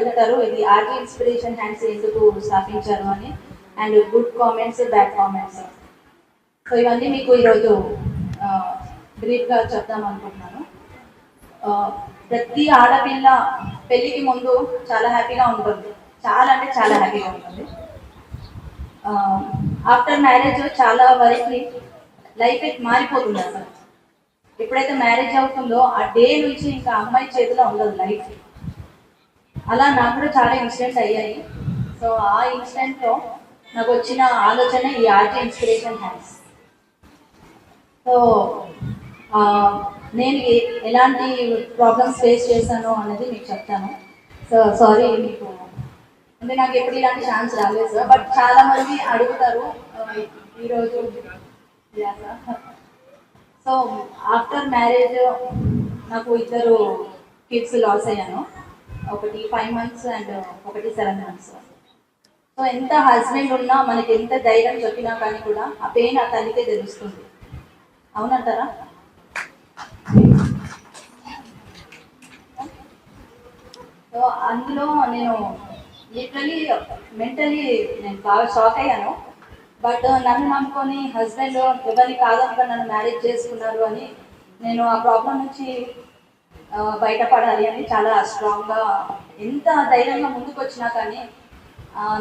అడుగుతారు. ఇది RG inspiration hands ఎందుకు స్థాపించారు అని. And good comments bad comments so ఇవన్నీ మీకు ఈరోజు బ్రీఫ్గా చెప్దాం అనుకుంటున్నాను. ప్రతి ఆడపిల్ల పెళ్ళికి ముందు చాలా హ్యాపీగా ఉంటుంది. చాలా అంటే చాలా హ్యాపీగా ఉంటుంది. ఆఫ్టర్ మ్యారేజ్ చాలా వరకు లైఫ్ మారిపోతుంది అసలు. ఎప్పుడైతే మ్యారేజ్ అవుతుందో ఆ డే నుంచి ఇంకా అమ్మాయి చేతిలో ఉండదు లైఫ్ అలా నాకు కూడా చాలా ఇన్సిడెంట్ అయ్యాయి. సో ఆ ఇన్సిడెంట్లో నాకు వచ్చిన ఆలోచన ఈ ఆర్టీ ఇన్స్పిరేషన్ హ్యాండ్స్ సో నేను ఎలాంటి ప్రాబ్లమ్స్ ఫేస్ చేశాను అనేది మీకు చెప్తాను. సో సారీ మీకు. అంటే నాకు ఎప్పుడు ఇలాంటి ఛాన్స్ రాలేదు సార్ బట్ చాలా మంది అడుగుతారు ఈరోజు సార్. సో ఆఫ్టర్ మ్యారేజ్ నాకు ఇద్దరు కిడ్స్ లాస్ అయ్యాను. ఒకటి ఫైవ్ మంత్స్ అండ్ ఒకటి సెవెన్ మంత్స్ సో ఎంత హస్బెండ్ ఉన్నా మనకి ఎంత ధైర్యం చెప్పినా కానీ కూడా ఆ పెయిన్ ఆ తల్లికే తెలుస్తుంది. అవునంటారా? సో అందులో నేను లిటరలీ మెంటలీ నేను బాగా షాక్ అయ్యాను. బట్ uh, నన్ను నమ్ముకొని హస్బెండ్ ఎవరిని కాదనుకో నన్ను మ్యారేజ్ చేసుకున్నారు అని నేను ఆ ప్రాబ్లం నుంచి బయటపడాలి అని చాలా స్ట్రాంగ్గా ఎంత ధైర్యంగా ముందుకు వచ్చినా కానీ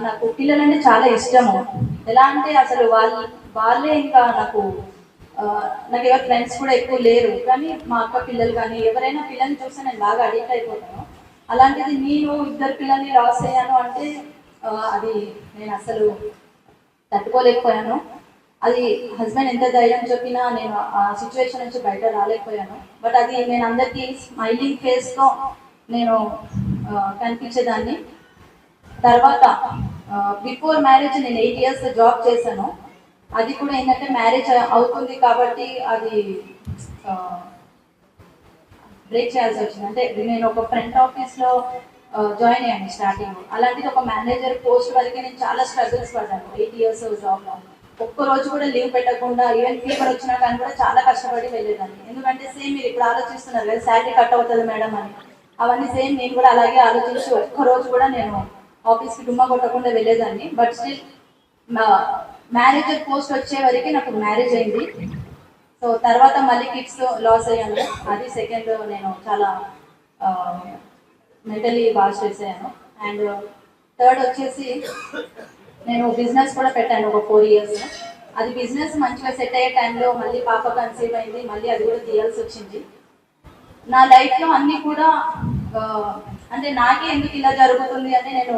నాకు పిల్లలంటే చాలా ఇష్టము. ఎలా అంటే అసలు వాళ్ళు వాళ్ళే ఇంకా నాకు నాకు ఎవరు ఫ్రెండ్స్ కూడా ఎక్కువ లేరు. కానీ మా అక్క పిల్లలు కానీ ఎవరైనా పిల్లల్ని చూస్తే నేను బాగా అడిక్ట్ అయిపోతాను. అలాంటిది నేను ఇద్దరు పిల్లల్ని లాస్ అయ్యాను అంటే అది నేను అసలు తట్టుకోలేకపోయాను. అది హస్బెండ్ ఎంత ధైర్యం చెప్పినా నేను ఆ సిచ్యువేషన్ నుంచి బయట రాలేకపోయాను. బట్ అది నేను అందరికీ స్మైలింగ్ ఫేస్తో నేను కనిపించేదాన్ని. తర్వాత బిఫోర్ మ్యారేజ్ నేను ఎయిట్ ఇయర్స్ జాబ్ చేశాను. అది కూడా ఏంటంటే మ్యారేజ్ అవుతుంది కాబట్టి అది బ్రేక్ చేయాల్సి వచ్చింది. అంటే నేను ఒక ఫ్రంట్ ఆఫీస్లో జాయిన్ అయ్యాను స్టార్టింగ్ అలాంటిది ఒక మేనేజర్ పోస్ట్ వరకే నేను చాలా స్ట్రగుల్స్ పడ్డాను. ఎయిట్ ఇయర్స్ జాబ్లో ఒక్క రోజు కూడా లీవ్ పెట్టకుండా ఈవెన్ ఫీవర్ వచ్చినా కానీ కూడా చాలా కష్టపడి వెళ్ళేదాన్ని. ఎందుకంటే సేమ్ మీరు ఇప్పుడు ఆలోచిస్తున్నారు కదా శాలరీ కట్ అవుతుంది మేడం అని. అవన్నీ సేమ్ నేను కూడా అలాగే ఆలోచించి ఒక్క రోజు కూడా నేను ఆఫీస్కి డుమ్మ కొట్టకుండా వెళ్ళేదాన్ని. బట్ స్టిల్ మేనేజర్ పోస్ట్ వచ్చే వరకు నాకు మ్యారేజ్ అయింది. సో తర్వాత మళ్ళీ కిడ్స్ లాస్ అయ్యాను. అది సెకండ్ నేను చాలా మెంటలీ బాగా చేసాను అండ్ థర్డ్ వచ్చేసి నేను బిజినెస్ కూడా పెట్టాను ఒక ఫోర్ ఇయర్స్ అది బిజినెస్ మంచిగా సెట్ అయ్యే టైంలో మళ్ళీ పాప కన్సీవ్ అయింది మళ్ళీ అది కూడా తీయాల్సి వచ్చింది. నా లైఫ్లో అన్నీ కూడా అంటే నాకే ఎందుకు ఇలా జరుగుతుంది అని నేను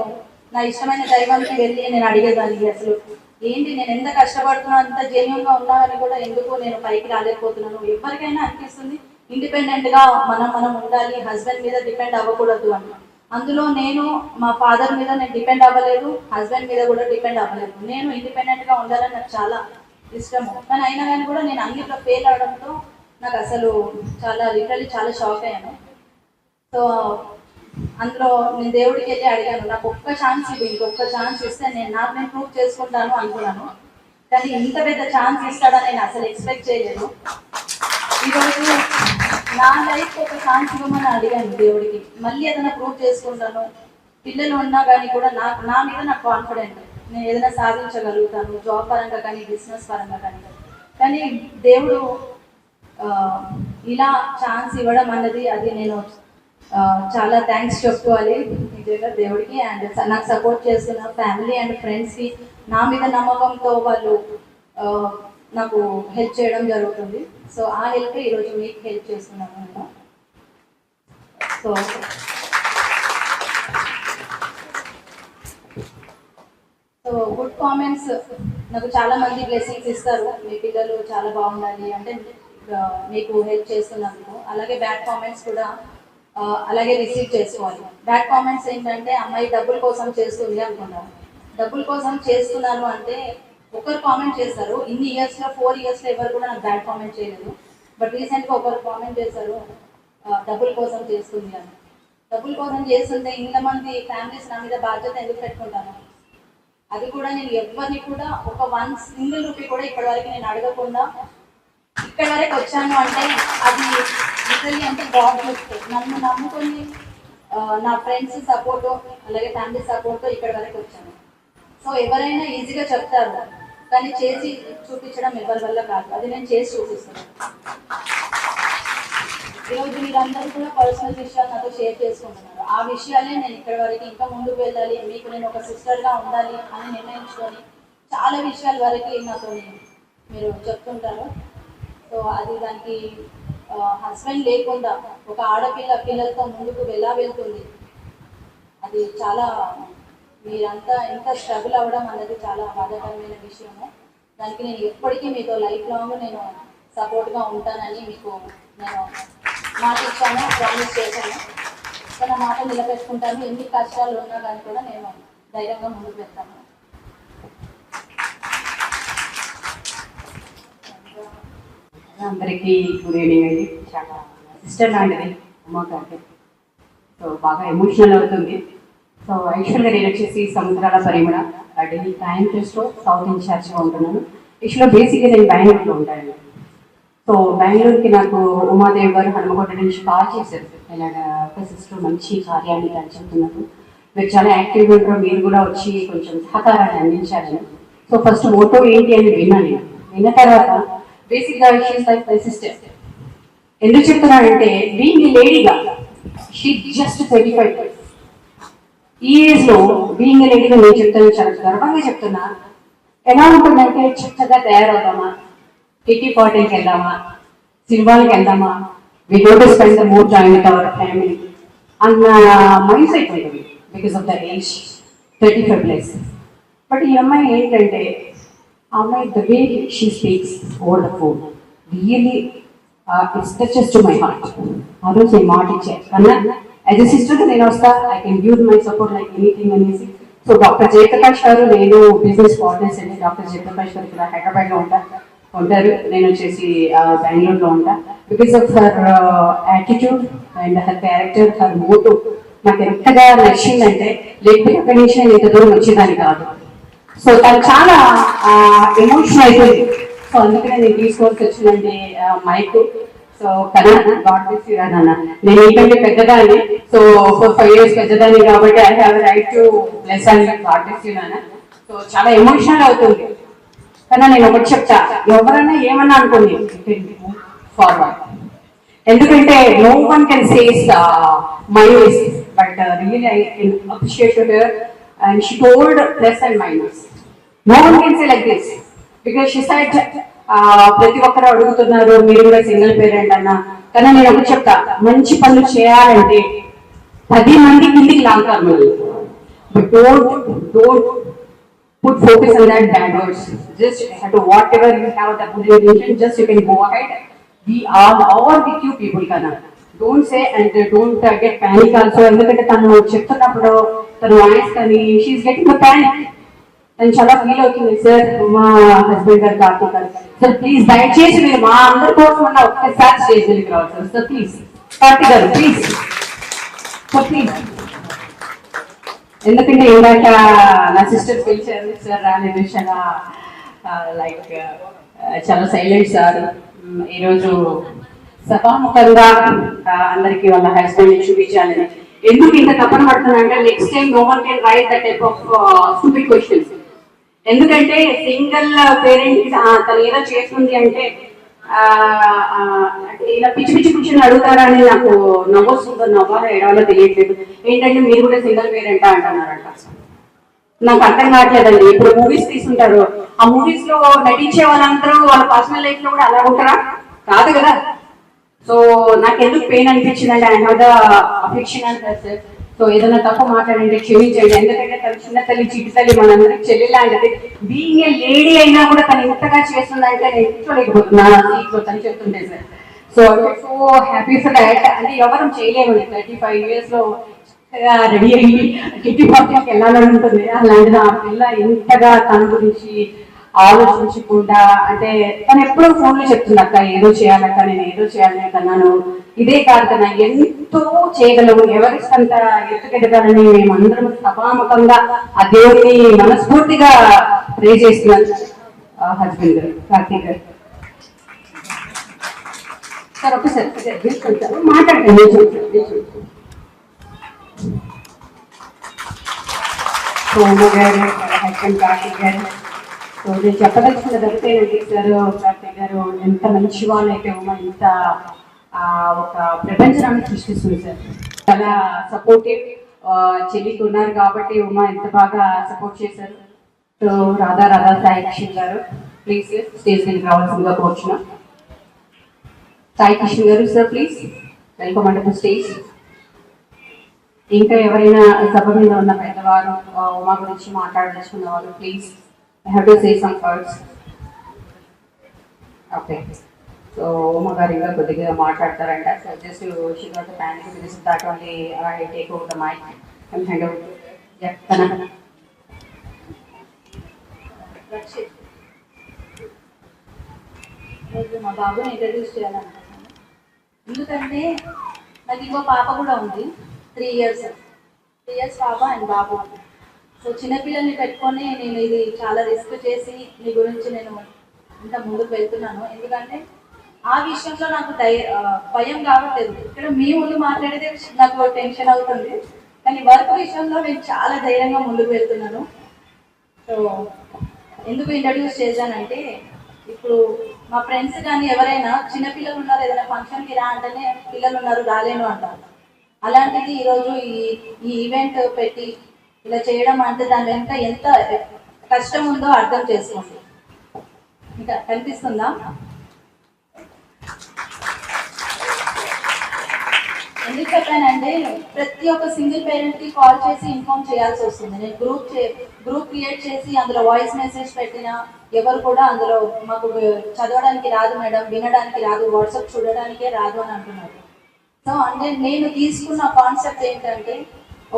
నా ఇష్టమైన దైవానికి వెళ్ళి నేను అడిగేదాన్ని అసలు. ఏంటి నేను ఎంత కష్టపడుతున్నా అంత జెన్యున్గా ఉన్నానని కూడా ఎందుకు నేను పైకి రాలేకపోతున్నాను? ఎవరికైనా అనిపిస్తుంది ఇండిపెండెంట్గా మనం మనం ఉండాలి హస్బెండ్ మీద డిపెండ్ అవ్వకూడదు అన్నాను అందులో నేను మా ఫాదర్ మీద నేను డిపెండ్ అవ్వలేదు హస్బెండ్ మీద కూడా డిపెండ్ అవ్వలేదు. నేను ఇండిపెండెంట్గా ఉండాలని నాకు చాలా ఇష్టము. కానీ అయినా కానీ కూడా నేను అన్నిట్లో ఫెయిల్ అవడంతో నాకు అసలు చాలా లిటరలీ చాలా షాక్ అయ్యాను. సో అందులో నేను దేవుడికి వెళ్ళి అడిగాను నాకు ఒక్క ఛాన్స్ ఇవ్వు ఇంకొక ఛాన్స్ ఇస్తే నేను నాకు నేను ప్రూవ్ చేసుకుంటాను అనుకున్నాను. కానీ ఇంత పెద్ద ఛాన్స్ ఇస్తాడని నేను అసలు ఎక్స్పెక్ట్ చేయలేదు. ఈరోజు నా లైఫ్ ఒక ఛాన్స్ ఇవ్వమని అడిగాను దేవుడికి. మళ్ళీ ఏదైనా ప్రూవ్ చేసుకుంటాను. పిల్లలు ఉన్నా కానీ కూడా నాకు నా మీద నాకు కాన్ఫిడెంట్ నేను ఏదైనా సాధించగలుగుతాను జాబ్ పరంగా కానీ బిజినెస్ పరంగా కానీ. కానీ దేవుడు ఇలా ఛాన్స్ ఇవ్వడం అన్నది అది నేను చాలా థ్యాంక్స్ చెప్పుకోవాలి. నిజంగా దేవుడికి అండ్ నాకు సపోర్ట్ చేస్తున్న ఫ్యామిలీ అండ్ ఫ్రెండ్స్కి నా మీద నమ్మకంతో వాళ్ళు నాకు హెల్ప్ చేయడం జరుగుతుంది. సో ఆ హెల్ప్ ఈరోజు మీకు హెల్ప్ చేస్తున్నాను నేను సో సో గుడ్ కామెంట్స్ నాకు చాలా మంది బ్లెస్సింగ్స్ ఇస్తారు. మీ పిల్లలు చాలా బాగుండాలి అంటే మీకు హెల్ప్ చేస్తున్నందుకు. అలాగే బ్యాడ్ కామెంట్స్ కూడా అలాగే రిసీవ్ చేసుకోవాలి. బ్యాడ్ కామెంట్స్ ఏంటంటే అమ్మాయి డబ్బుల కోసం చేస్తుంది అనుకున్నాను. డబ్బుల కోసం చేస్తున్నాను అంటే ఒకరు కామెంట్ చేస్తారు ఇన్ని ఇయర్స్లో ఫోర్ ఇయర్స్లో ఎవరు కూడా నాకు బ్యాడ్ కామెంట్ చేయలేదు. బట్ రీసెంట్గా ఒకరు కామెంట్ చేశారు డబ్బుల కోసం చేస్తుంది అని. డబ్బుల కోసం చేస్తుంటే ఇంతమంది ఫ్యామిలీస్ నా మీద బాధ్యత ఎందుకు పెట్టుకుంటాను? అది కూడా నేను ఎవరిని కూడా ఒక వన్ సింగిల్ రూపీ కూడా ఇప్పటి వరకు నేను అడగకుండా ఇక్కడ వరకు వచ్చాను అంటే అది లిటరలీ అంటే గాడ్ గిఫ్ట్ నన్ను నమ్ముకొని నా ఫ్రెండ్స్ సపోర్ట్ అలాగే ఫ్యామిలీ సపోర్ట్ ఇక్కడ వరకు వచ్చాను. సో ఎవరైనా ఈజీగా చెప్తారు కానీ చేసి చూపించడం ఎవరి వల్ల కాదు. అది నేను చేసి చూపిస్తాను. ఈరోజు మీరందరూ కూడా పర్సనల్ విషయాలు నాతో షేర్ చేసుకుంటున్నారు. ఆ విషయాలే నేను ఇక్కడ వరకు ఇంకా ముందుకు వెళ్ళాలి. మీకు నేను ఒక సిస్టర్గా ఉండాలి అని నిర్ణయించుకొని చాలా విషయాల వరకు నాతో మీరు చెప్తుంటారు. సో అది దానికి హస్బెండ్ లేకుండా ఒక ఆడపిల్ల పిల్లలతో ముందుకు వెళ్ళా వెళ్తుంది? అది చాలా మీరంతా ఎంత స్ట్రగుల్ అవ్వడం అన్నది చాలా బాధాకరమైన విషయము. దానికి నేను ఎప్పటికీ మీతో లైఫ్ లాంగ్ నేను సపోర్ట్గా ఉంటానని మీకు నేను మాట ఇచ్చాను ప్రామిస్ చేశాను. తన మాట నిలబెట్టుకుంటాను. ఎన్ని కష్టాలు ఉన్నా కానీ కూడా నేను ధైర్యంగా ముందుకు వెళ్తాను. అందరికీ గుడ్ ఈవినింగ్ అండి. చాలా సిస్టర్ లాంటిది అమ్మ సో బాగా ఎమోషనల్ అవుతుంది. సో యాక్చువల్గా నేను వచ్చేసి సముద్రాల పరిమళ ఢిల్లీ టైం ట్రస్ట్లో సౌత్ ఇన్ఛార్జ్గా ఉంటున్నాను. యాక్చువల్గా బేసిక్గా నేను బెంగళూరులో ఉంటాను. సో బెంగళూరుకి నాకు ఉమాదేవి గారు హనుమకొండ నుంచి కాల్ చేశారు. ఇలాగా ఒక సిస్టర్ మంచి కార్యాన్ని అని చెప్తున్నారు మీరు చాలా యాక్టివ్గా ఉంటారు. మీరు కూడా వచ్చి కొంచెం సహకారాన్ని అందించాలని. సో ఫస్ట్ మోటో ఏంటి అని విన్నాను నేను. విన్న తర్వాత బేసిక్గా షీస్ లైక్ మై సిస్టర్ ఎందుకు చెప్తున్నానంటే బీయింగ్ లేడీగా షీ జస్ట్ ట్వంటీ ఫైవ్ ఈ ఏజ్లో బీయింగ్ లేడీగా నేను చెప్తాను చాలా గర్వంగా చెప్తున్నా. ఎలా ఉంటుందంటే చక్కగా తయారవుతామా కిటీ పార్టీకి వెళ్దామా? సినిమాలకు వెళ్దామా? We go to spend the more time with our family అన్న మైండ్ సెట్ ఉంటుంది because of the age thirty five plus but ఈ అమ్మాయి ఏంటంటే ఆ అమ్మాయి the way she speaks old phone really it's touches to my heart ఆ రోజు నేను మాట ఇచ్చారు. అన్న యాజ్ ఎ సిస్టర్ నేను వస్తా I can give my support like anything అనేసి సో డాక్టర్ జయప్రకాష్ గారు నేను బిజినెస్ పార్ట్నర్స్ అండి డాక్టర్ జయప్రకాష్ గారు ఇక్కడ హైదరాబాద్లో ఉంటా. ఉంటారు. నేను వచ్చేసి బెంగళూరులో ఉంటా. Because of her attitude and her character her motto నాకు ఎంతగా నచ్చిందంటే లేకపోతే అక్కడి నుంచి నేను ఇంత దూరం వచ్చేదాన్ని కాదు. సో తను చాలా ఎమోషనల్ అయిపోయింది. సో అందుకనే నేను తీసుకోవాల్సి వచ్చిందండి మైక్ సో కదా గాడ్ బ్లెస్ యూ అన్న నేను ఏంటంటే పెద్దదాన్ని సో ఫోర్ ఫైవ్ ఇయర్స్ పెద్దదాన్ని కాబట్టి I have right to bless అని గాడ్ బ్లెస్ యూ నాన్న. సో చాలా ఎమోషనల్ అవుతుంది. కానీ నేను ఒకటి చెప్తా ఎవరైనా ఏమన్నా అనుకోండి ఫార్వర్డ్ ఎందుకంటే no one can says my ways but really I can appreciate her and she told plus and minus no one can say like this because she side ప్రతి ఒక్కరు అడుగుతున్నారు మీరు కూడా సింగిల్ పేరెంట్ అన్న కానీ నేను ఒకటి చెప్తా మంచి పనులు చేయాలంటే పది మంది కిందికి లాగుతారు మనం but don't don't put focus on that bad words. Just to whatever you have the good just you can go ahead. We are all with you people kana. Don't say and don't uh, get panic also. ఎందుకంటే తను చెప్తున్నప్పుడు తన voice కానీ she getting panic నేను చాలా feel అవుతుంది sir మా husband గారు కార్తీక్ గారు సార్ ప్లీజ్ దయచేసి మీరు మా అందరి కోసం ఉన్న ఒక్కసారి స్టేజ్ దగ్గరికి రావాలి సార్. సార్ ప్లీజ్ కార్తీక్ గారు ప్లీజ్ సార్ ప్లీజ్ ఎందుకంటే ఇందాక నా సిస్టర్ పిలిచారు. సార్ రాలేదు చాలా లైక్ చాలా సైలెంట్ సార్. ఈరోజు సభాముఖంగా అందరికి వాళ్ళ హస్బెండ్ చూపించాలని. ఎందుకు ఇంత తప్పన పడుతున్నా next time no one can write the type of stupid questions ఎందుకంటే సింగిల్ పేరెంట్ తను ఏదో చేస్తుంది అంటే అంటే ఇలా పిచ్చి పిచ్చి కూర్చొని అడుగుతారా అని నాకు నవ్వొస్తుందో నవ్వాలో ఎడవాలో తెలియట్లేదు. ఏంటంటే మీరు కూడా సింగిల్ పేరెంట్ అంటున్నారంట. నాకు అర్థం కావట్లేదండి. ఇప్పుడు మూవీస్ తీసుకుంటారు ఆ మూవీస్లో నటించే వాళ్ళందరూ వాళ్ళ పర్సనల్ లైఫ్లో కూడా అలా ఉంటారా? కాదు కదా. సో నాకు ఎందుకు పెయిన్ అనిపించిందంటే ఐ హ్యావ్ ద అఫెక్షన్ అంటారు సో ఏదైనా తప్ప మాట్లాడండి క్షమించండి ఎందుకంటే తన చిన్న తల్లి చిటి తల్లి మనందరికి చెల్లి లాంటిది. బీయింగ్ ఏ లేడీ అయినా కూడా తను ఇంతగా చేస్తుందంటే నేను కూర్చోలేకపోతున్నాను సీట్లో తను చెప్తుంటే sir. So so happy for that అంటే ఎవరు చేయలేము థర్టీ ఫైవ్ ఇయర్స్లో రెడీ అయ్యి కిట్టి పార్టీకి వెళ్ళాలని ఉంటుంది. అలాంటిది ఆ పిల్ల ఎంతగా తన గురించి ఆలోచించకుండా అంటే తను ఎప్పుడూ ఫోన్లో చెప్తున్నక్క అక్క ఏదో చేయాలక్క నేను ఏదో చేయాలని కన్నాను ఇదే కాదు కన్నా ఎంతో చేయగలవు ఎవరికంత ఎత్తుకెదగాలని మేమందరం సభాముఖంగా ఆ దేవుడిని మనస్ఫూర్తిగా ప్రే చేస్తున్నాను హస్బెండ్ గారు కార్తీక్ గారు. సార్ ఒకసారి మాట్లాడతాను సోము గారు హస్బెండ్ కార్తీక్ గారు. నేను చెప్పదలుచుకున్నది ఒకటేనండి సార్ కార్తీక్ గారు ఎంత మంచి వాళ్ళు అయితే ఉమా ఇంత ఒక ప్రపంచాన్ని సృష్టిస్తుంది సార్. చాలా సపోర్టివ్ చెల్లికి ఉన్నారు కాబట్టి ఉమా ఎంత బాగా సపోర్ట్ చేశారు. So Radha Radha Sai Kishan garu please stage మీద రావాల్సిందిగా కోరుచున్నాం. Sai Kishan garu sir please welcome and stage ఇంకా ఎవరైనా సభ మీద ఉన్న పెద్దవారు ఉమా గురించి మాట్లాడదలుచుకున్న వాళ్ళు please I have to say some words okay so Uma garu ఇంకా కొద్దిగా మాట్లాడతారంట. So just she got the panic because that only I take over the mike and hand over తన మా బాబుని ఇంట్రడ్యూస్ చేయాలనుకుంటున్నాను. ఎందుకంటే నాకు ఇంకో పాప కూడా ఉంది. త్రీ ఇయర్స్ త్రీ ఇయర్స్ పాప అండ్ బాబు. సో చిన్నపిల్లల్ని పెట్టుకొని నేను ఇది చాలా రిస్క్ చేసి మీ గురించి నేను ఇంత ముందుకు వెళ్తున్నాను. ఎందుకంటే ఆ విషయంలో నాకు ధై భయం కావట్లేదు. ఇక్కడ మీ ముందు మాట్లాడితే నాకు టెన్షన్ అవుతుంది. కానీ వర్క్ విషయంలో నేను చాలా ధైర్యంగా ముందుకు వెళ్తున్నాను. సో ఎందుకు ఇంట్రడ్యూస్ చేశానంటే ఇప్పుడు మా ఫ్రెండ్స్ కానీ ఎవరైనా చిన్నపిల్లలు ఉన్నారు ఏదైనా ఫంక్షన్కి రా అంటేనే పిల్లలు ఉన్నారు రాలేను అంటారు. అలాంటిది ఈరోజు ఈ ఈ ఈవెంట్ పెట్టి ఇలా చేయడం అంటే దాని వెనుక ఎంత కష్టం ఉందో అర్థం చేసుకోండి. ఇంకా కనిపిస్తుందా? ఎందుకు చెప్పానంటే ప్రతి ఒక్క సింగిల్ పేరెంట్కి కాల్ చేసి ఇన్ఫార్మ్ చేయాల్సి వస్తుంది. నేను గ్రూప్ గ్రూప్ క్రియేట్ చేసి అందులో వాయిస్ మెసేజ్ పెట్టినా ఎవరు కూడా అందులో మాకు చదవడానికి రాదు మేడం వినడానికి రాదు వాట్సాప్ చూడడానికే రాదు అని అంటున్నారు. సో అంటే నేను తీసుకున్న కాన్సెప్ట్ ఏంటంటే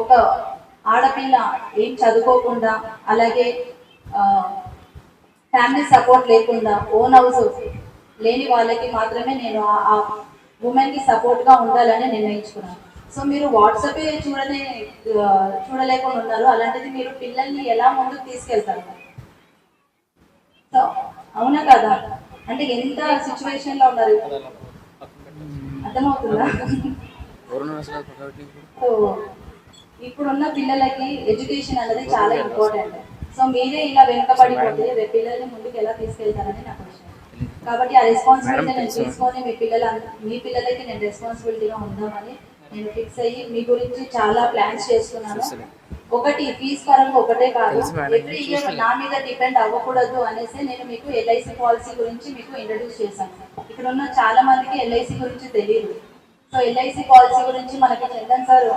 ఒక ఆడపిల్ల ఏం చదువుకోకుండా అలాగే ఫ్యామిలీ సపోర్ట్ లేకుండా ఓన్ హౌస్ లేని వాళ్ళకి మాత్రమే నేను ఆ- ఉమెన్కి సపోర్ట్గా ఉండాలని నిర్ణయించుకున్నాను. సో మీరు వాట్సాపే చూడలే చూడలేకుండా ఉన్నారు. అలాంటిది మీరు పిల్లల్ని ఎలా ముందుకు తీసుకెళ్తారు? సో అవునా కదా? అంటే ఎంత సిచ్యువేషన్లో ఉన్నారు? అర్థమవుతుందా? సో ఇప్పుడున్న పిల్లలకి ఎడ్యుకేషన్ అనేది చాలా ఇంపార్టెంట్ సో మీరే ఇలా వెనుకబడిపోతే రేపు పిల్లల్ని ముందుకు ఎలా తీసుకెళ్తారని నా క్వశ్చన్ కాబట్టి ఆ రెస్పాన్సిబిలిటీ నేను తీసుకొని మీ పిల్లల మీ పిల్లలకి నేను రెస్పాన్సిబిలిటీగా ఉందామని నేను ఫిక్స్ అయ్యి మీ గురించి చాలా ప్లాన్స్ చేస్తున్నాను. ఒకటి ఫీజ్ పరంగా ఒకటే కాదు. ఎవ్రీ ఇయర్ నా మీద డిపెండ్ అవ్వకూడదు అనేసి నేను మీకు ఎల్ఐసి పాలసీ గురించి మీకు ఇంట్రడ్యూస్ చేశాను. ఇక్కడ ఉన్న చాలా మందికి ఎల్ఐసి గురించి తెలియదు సో ఎల్ఐసి పాలసీ గురించి మనకి చందన్ సార్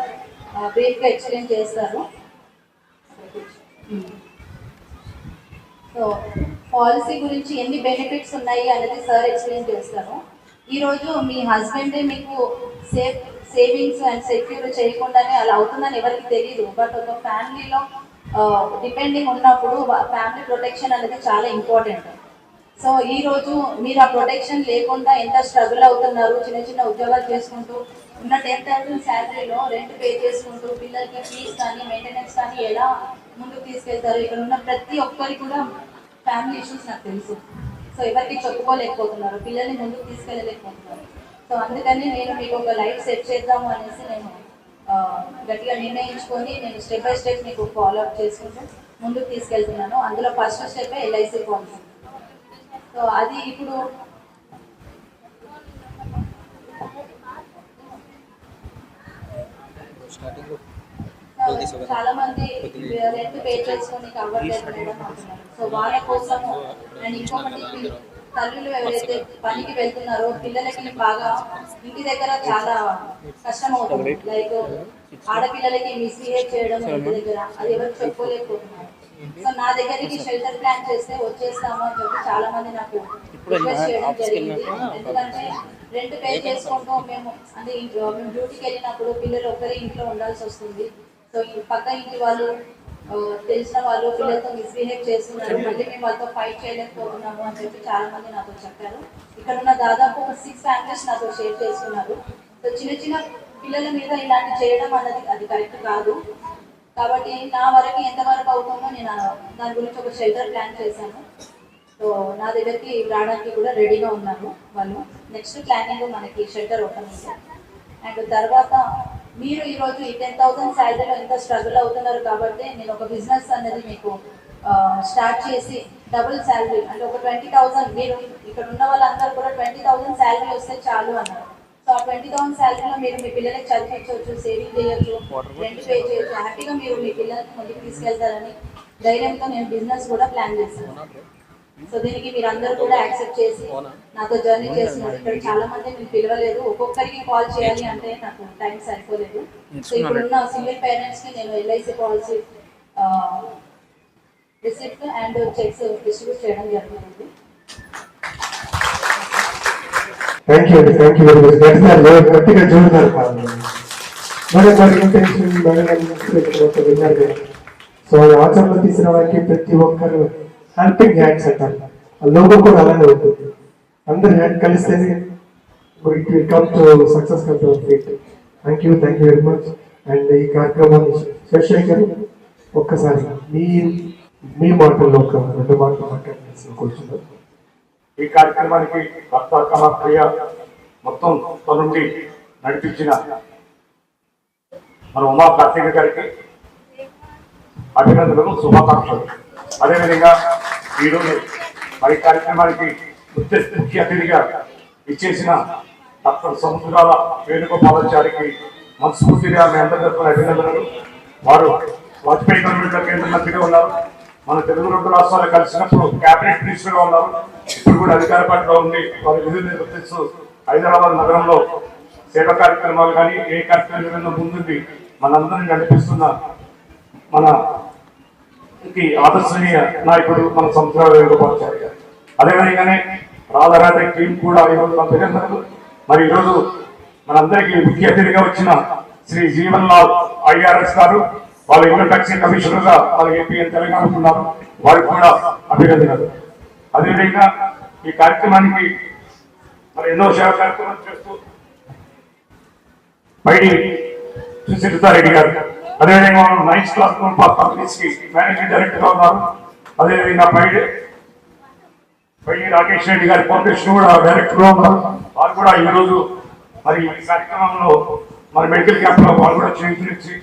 బ్రీఫ్గా ఎక్స్ప్లెయిన్ చేస్తారు సో పాలసీ గురించి ఎన్ని బెనిఫిట్స్ ఉన్నాయి అనేది సార్ ఎక్స్ప్లెయిన్ చేస్తారు ఈరోజు మీ హస్బెండే మీకు సేఫ్ సేవింగ్స్ అండ్ సెక్యూర్ చేయకుండానే అలా అవుతుందని ఎవరికి తెలియదు బట్ ఒక ఫ్యామిలీలో డిపెండింగ్ ఉన్నప్పుడు ఫ్యామిలీ ప్రొటెక్షన్ అనేది చాలా ఇంపార్టెంట్ సో ఈరోజు మీరు ఆ ప్రొటెక్షన్ లేకుండా ఎంత స్ట్రగుల్ అవుతున్నారు చిన్న చిన్న ఉద్యోగాలు చేసుకుంటూ ఉన్న టెన్ థౌసండ్ శాలరీలో రెంట్ పే చేసుకుంటూ పిల్లలకి ఫీజ్ కానీ మెయింటెనెన్స్ కానీ ఎలా ముందుకు తీసుకెళ్తారు ఇక్కడ ఉన్న ప్రతి ఒక్కరికి కూడా ఫ్యామిలీ ఇష్యూస్ నాకు తెలుసు. సో ఎవరికి చెప్పుకోలేకపోతున్నారు పిల్లల్ని ముందుకు తీసుకెళ్ళలేకపోతున్నారు. సో అందుకని నేను మీకు ఒక లైఫ్ సెట్ చేద్దాము అనేసి నేను గట్టిగా నిర్ణయించుకొని నేను స్టెప్ బై స్టెప్ మీకు ఫాలో అప్ చేసుకుంటూ ముందుకు తీసుకెళ్తున్నాను. అందులో first step LIC policy so అది ఇప్పుడు సో చాలా మంది రెంట్ పే చేసుకొని సో వాళ్ళ కోసము అండ్ ఇంకొకటి తల్లులు ఎవరైతే పనికి వెళ్తున్నారో పిల్లలకి బాగా ఇంటి దగ్గర చాలా కష్టం అవుతుంది. లైక్ ఆడపిల్లలకి మిస్బిహేవ్ చేయడం ఇంటి దగ్గర. అది ఎవరు చెప్పుకోలేకపోతున్నారు. సో నా దగ్గరికి షెల్టర్ ప్లాన్ చేస్తే వచ్చేస్తాము అని చెప్పి చాలా మంది నాకు రిక్వెస్ట్ చేయడం జరిగింది. ఎందుకంటే రెంట్ పే చేసుకుంటూ మేము అంటే మేము డ్యూటీకి వెళ్ళినప్పుడు పిల్లలు ఒక్కరే ఇంట్లో ఉండాల్సి వస్తుంది. సో పక్క ఇంటి వాళ్ళు తెలిసిన వాళ్ళు పిల్లలతో మిస్బిహేవ్ చేస్తున్నారు. మళ్ళీ మేము వాళ్ళతో ఫైట్ చేయలేకపోతున్నాము అని చెప్పి చాలా మంది నాతో చెప్పారు. ఇక్కడ ఉన్న దాదాపు ఒక సిక్స్ ఫ్యామిలీస్ నాతో షేర్ చేస్తున్నారు. సో చిన్న చిన్న పిల్లల మీద ఇలాంటి చేయడం అన్నది అది కరెక్ట్ కాదు. కాబట్టి నా వరకు ఎంతవరకు అవుతుందో నేను దాని గురించి ఒక షెల్టర్ ప్లాన్ చేశాను. సో నా దగ్గరికి రావడానికి కూడా రెడీగా ఉన్నాను వాళ్ళు. నెక్స్ట్ ప్లానింగ్ మనకి షెల్టర్ ఓపెన్ అండ్ తర్వాత మీరు ఈరోజు ఈ టెన్ థౌసండ్ శాలరీలో ఎంత స్ట్రగుల్ అవుతున్నారు కాబట్టి నేను ఒక బిజినెస్ అనేది మీకు స్టార్ట్ చేసి డబుల్ శాలరీ అంటే ఒక ట్వంటీ థౌసండ్ మీరు ఇక్కడ ఉన్న వాళ్ళందరూ కూడా ట్వంటీ థౌసండ్ శాలరీ వస్తే చాలు అన్నారు. ట్వంటీ థౌసండ్ శాలరీలో మీరు మీ పిల్లలకి చదివించవచ్చు సేవింగ్ చేయొచ్చు రెంట్ పే చేయొచ్చు. హ్యాపీగా మీరు మీ పిల్లల్ని ముందుకు తీసుకెళ్తారని ధైర్యంతో నేను బిజినెస్ కూడా ప్లాన్ చేస్తాను. సో దీనికి మీరు అందరూ కూడా యాక్సెప్ట్ చేసి నాతో జర్నీ చేస్తున్నారు. ఇక్కడ చాలా మంది మీరు పిలవలేదు. ఒక్కొక్కరికి కాల్ చేయాలి అంటే నాకు టైం సరిపోలేదు. సో ఇప్పుడున్న సింగిల్ పేరెంట్స్కి నేను LIC policy receipt and cheques distribute చేయడం జరుగుతుంది థ్యాంక్ యూ అండి థ్యాంక్ యూ వెరీ మచ్ గట్టిగా గట్టిగా చూడతారు మేడం మరి ఇంటెన్షన్ విన్నారు. సో ఆచరణలో తీసిన వారికి ప్రతి ఒక్కరు హెల్పింగ్ హ్యాండ్స్ అంటారు ఆ లోగో కూడా అలానే ఉంటుంది. అందరు హ్యాండ్ కలిస్తేనే it will come to success come to feat thank you thank you very much and ఈ కార్యక్రమాన్ని శశేఖర్ ఒక్కసారి మీ మీ మాటల్లో ఒక రెండు మాటలు మాట్లాడాల్సిన కూర్చున్నారు ఈ కార్యక్రమానికి భక్త కళాప్రియ మొత్తం నుండి నడిపించిన మన ఉమా కార్తీక గారికి అభినందనలు శుభాకాంక్షలు. అదేవిధంగా ఈరోజు మరి కార్యక్రమానికి ముఖ్య అతిథిగా ఇచ్చేసిన డాక్టర్ సముద్రాల వేణుగోపాలాచారికి మనస్ఫూర్తిగా మీ అందరి తరఫున అభినందనలు. వారు వాజ్పేయి కమ్యూనిటీ కేంద్ర మంత్రిగా ఉన్నారు. మన తెలుగు రెండు రాష్ట్రాలు కలిసినప్పుడు కేబినెట్ మినిస్టర్గా ఉన్నారు. ఇప్పుడు కూడా అధికార పార్టీలో ఉండి వారి విధులు నిర్వర్తిస్తూ హైదరాబాద్ నగరంలో సేవ కార్యక్రమాలు కానీ ఏ కార్యక్రమం ముందుండి మనందరినీ నడిపిస్తున్న మన ఆదర్శనీయ నాయకుడు మన సంవత్సరాల వేడుకోవచ్చారు అదేవిధంగానే రాధారాధ టీం కూడా ఈరోజు అభినందనలు. మరి ఈరోజు మనందరికీ ముఖ్య అతిథిగా వచ్చిన శ్రీ జీవన్ లాల్ ఐఆర్ఎస్ గారు వాళ్ళ ఇన్కమ్ ట్యాక్స్ కమిషనర్గా వాళ్ళ ఏపీ తెలంగాణ ఉన్నారు. వారికి కూడా అభినందనలు. అదేవిధంగా ఈ కార్యక్రమానికి మరి ఎన్నో సేవ కార్యక్రమాలు చేస్తూ బయటి సుచరితారెడ్డి గారు అదేవిధంగా నైన్త్ క్లాస్ కంపెనీస్ మేనేజింగ్ డైరెక్టర్గా ఉన్నారు. అదేవిధంగా బయట పైడి రాకేష్ రెడ్డి గారి ఫౌండేషన్ కూడా డైరెక్టర్గా ఉన్నారు. వారు కూడా ఈ రోజు మరి ఈ కార్యక్రమంలో మరి మెడికల్ క్యాంప్లో వాళ్ళు కూడా చేయించి